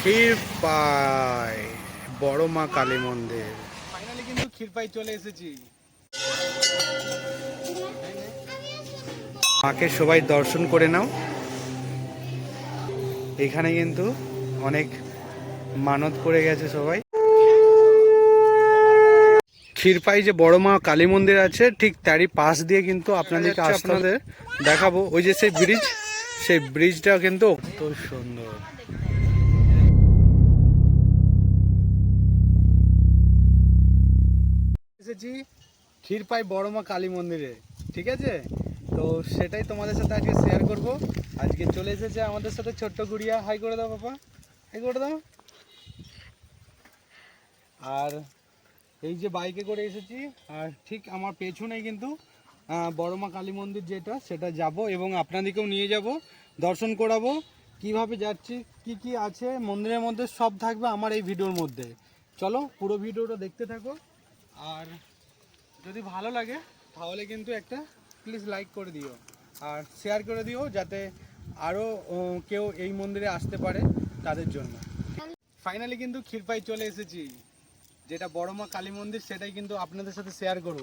ক্ষীরপাই বড় মা কালী মন্দির। ফাইনালি কিন্তু ক্ষীরপাই চলে এসেছি। মাকে সবাই দর্শন করে নাও। এখানে কিন্তু অনেক মানত করে গেছে সবাই। ক্ষীরপাই যে বড় মা কালী মন্দির আছে ঠিক তারই পাশ দিয়ে কিন্তু আপনাদেরকে আসতে হবে। দেখাবো ওই যে সেই ব্রিজ সেই ব্রিজটা কিন্তু কত সুন্দর। এসেছি ক্ষীরপাই বড় মা কালী মন্দিরে ঠিক আছে? তো সেটাই তোমাদের সাথে আজকে শেয়ার করব। আজকে চলে এসেছে আমাদের সাথে ছোট্ট গুড়িয়া। হাই করে দাও বাবা। হাই করে দাও। আর এই যে বাইকে করে এসেছি আর ঠিক আমার পেছনেই কিন্তু আহ, বড় মা কালী মন্দির যেটা সেটা যাব এবং আপনাদেরকেও নিয়ে যাব দর্শন করাবো। কীভাবে যাচ্ছি কি কি আছে মন্দিরের মধ্যে সব থাকবে আমার এই ভিডিওর মধ্যে। চলো পুরো ভিডিওটা দেখতে থাকো। আর যদি ভালো লাগে, তাহলে কিন্তু একটা প্লিজ লাইক করে দিও। আর শেয়ার করে দিও যাতে আরও কেউ এই মন্দিরে আসতে পারে তাদের জন্য। ফাইনালি কিন্তু ক্ষীরপাই চলে এসেছি। যেটা বড় মা কালী মন্দির, সেটাই কিন্তু আপনাদের সাথে শেয়ার করব।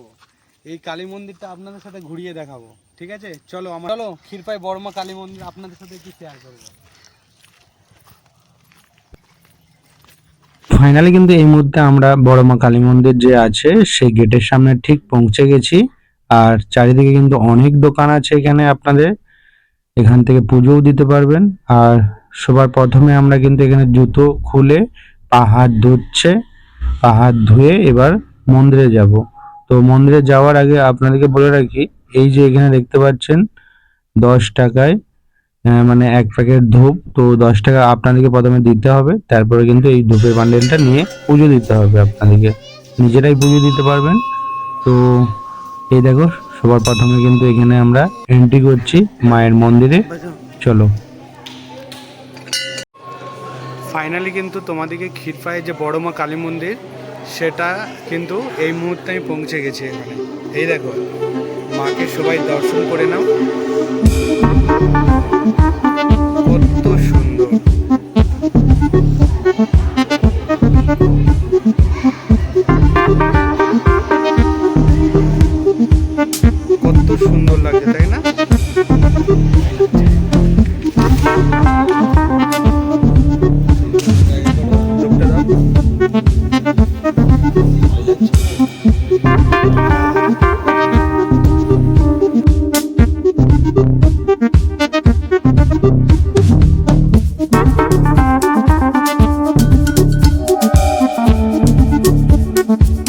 এই কালী মন্দিরটা আপনাদের সাথে ঘুরিয়ে দেখাবো। ঠিক আছে? চলো আমার চলো, ক্ষীরপাই বড় মা কালী মন্দির আপনাদের সাথে একটু শেয়ার করব। ফাইনালি কিন্তু এই মুহূর্তে আমরা বড় মা কালী মন্দির যে আছে, সেই গেটের সামনে ঠিক পৌঁছে গেছি। আর চারিদিকে কিন্তু অনেক দোকান আছে এখানে আপনাদের। এখান থেকে পুজোও দিতে পারবেন। আর সবার প্রথমে আমরা কিন্তু এখানে জুতো খুলে পা হাত ধুচ্ছে পা হাত ধুয়ে এবার মন্দিরে যাব। তো মন্দিরে যাওয়ার আগে আপনাদেরকে বলে রাখি, এই যে এখানে দেখতে পাচ্ছেন, দশ টাকায় মানে এক প্যাকেট ধূপ, তো দশ টাকা আপনাদেরকে প্রথমে দিতে হবে। তারপরে কিন্তু এই ধূপের বান্ডেলটা নিয়ে পুজো দিতে হবে আপনাদেরকে। নিজেরাই পুজো দিতে পারবেন। তো এই দেখো, সবার প্রথমে কিন্তু এখানে আমরা এন্ট্রি করছি মায়ের মন্দিরে। চলো। ফাইনালি কিন্তু তোমাদেরকে ক্ষীরপায়ে যে বড় মা কালী মন্দির, সেটা কিন্তু এই মুহূর্তে আমি পৌঁছে গেছি এই দেখো, মাকে সবাই দর্শন করে নাও। কত সুন্দর। কত সুন্দর লাগে তাই না? ধূপটা দাও।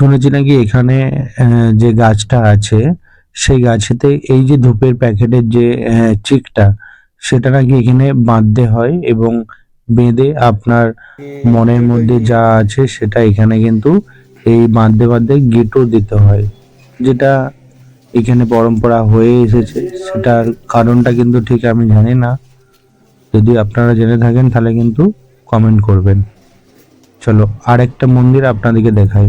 শুনেছি নাকি এখানে যে গাছটা আছে, সেই গাছেতে এই যে ধূপের প্যাকেটের যে চিকটা, সেটা নাকি এখানে বাঁধতে হয় এবং বেঁধে আপনার মনের মধ্যে যা আছে সেটা এখানে কিন্তু এই বাঁধতে বাঁধতে গেটও দিতে হয়। যেটা এখানে পরম্পরা হয়ে এসেছে, সেটার কারণটা কিন্তু ঠিক আমি জানি না। যদি আপনারা জেনে থাকেন তাহলে কিন্তু কমেন্ট করবেন। চলো আর একটা মন্দির আপনাদেরকে দেখাই।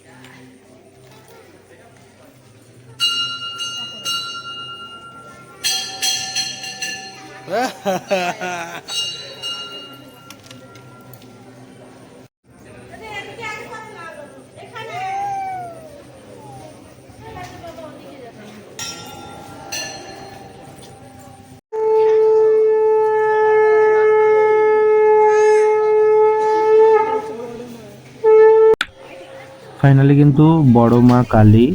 ফাইনালি কিন্তু বড় মা কালী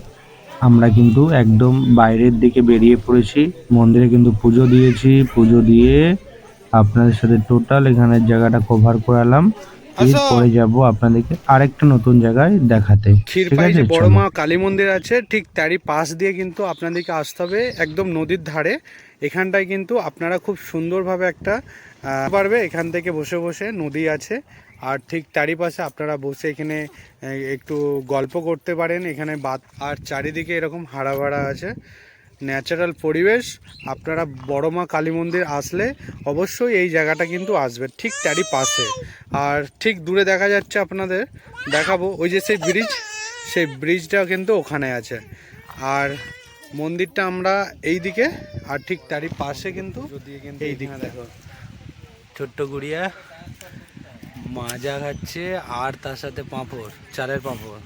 আমরা কিন্তু একদম বাইরের দিকে বেরিয়ে পড়েছি। মন্দিরে কিন্তু পুজো দিয়েছি। পুজো দিয়ে আপনাদের সাথে টোটাল এখানের জায়গাটা কভার করালাম। এরপরে যাব আপনাদেরকে আরেকটা নতুন জায়গায় দেখাতে। ঠিক ক্ষীরপাই আছে যে বড় মা কালী মন্দির আছে ঠিক তারই পাশ দিয়ে কিন্তু আপনাদেরকে আসতে হবে একদম নদীর ধারে। এখানটায় কিন্তু আপনারা খুব সুন্দরভাবে একটা পারবে। এখান থেকে বসে বসে নদী আছে। আর ঠিক তারই পাশে আপনারা বসে এখানে একটু গল্প করতে পারেন। এখানে বাত আর চারিদিকে এরকম হারা ভাড়া আছে। ন্যাচারাল পরিবেশ আপনারা বড় মা কালী মন্দির আসলে অবশ্যই এই জায়গাটা কিন্তু আসবে ঠিক তারই পাশে আর ঠিক দূরে দেখা যাচ্ছে আপনাদের দেখাবো ওই যে সেই ব্রিজ সেই ব্রিজটা কিন্তু ওখানে আছে। আর মন্দিরটা আমরা এই দিকে আর ঠিক তারই পাশে কিন্তু এই দিকে দেখো ছোট্ট গুড়িয়া মাজা খাচ্ছে আর তার সাথে পাঁপড়, চালের পাঁপড়।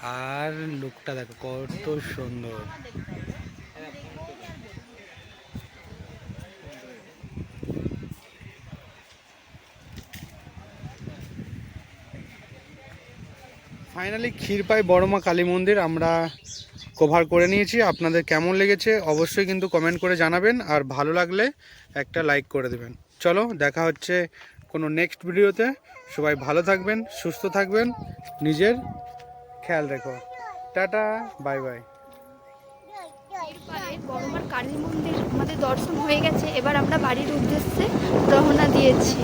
আর লোকটা দেখো, কত সুন্দর। ফাইনালি ক্ষীরপাই বড়মা কালী মন্দির আমরা কভার করে নিয়েছি। আপনাদের কেমন লেগেছে অবশ্যই কিন্তু কমেন্ট করে জানাবেন। আর ভালো লাগলে একটা লাইক করে দেবেন। চলো, দেখা হচ্ছে কোনো নেক্সট ভিডিওতে। সবাই ভালো থাকবেন, সুস্থ থাকবেন, নিজের খেয়াল রেখো। Tata, bye bye. বড়মার কালী মন্দির আমাদের দর্শন হয়ে গেছে। এবার আমরা বাড়ির উদ্দেশ্যে রহনা দিয়েছি।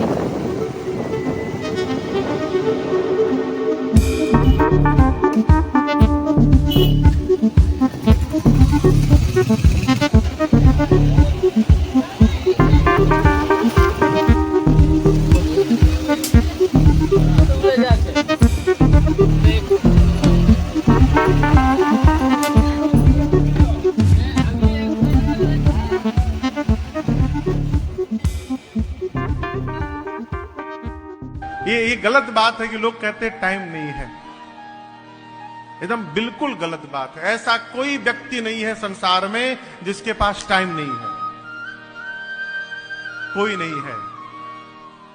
ये ये गलत बात है कि लोग कहते हैं टाइम नहीं है। एकदम बिल्कुल गलत बात है। ऐसा कोई व्यक्ति नहीं है संसार में जिसके पास टाइम नहीं है। कोई नहीं है।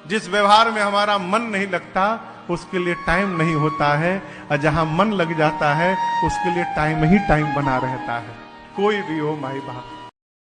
जिस व्यवहार में हमारा मन नहीं लगता, उसके लिए टाइम नहीं होता है। और जहाँ मन लग जाता है, उसके लिए टाइम ही टाइम बना रहता है। कोई भी हो, माई बाप।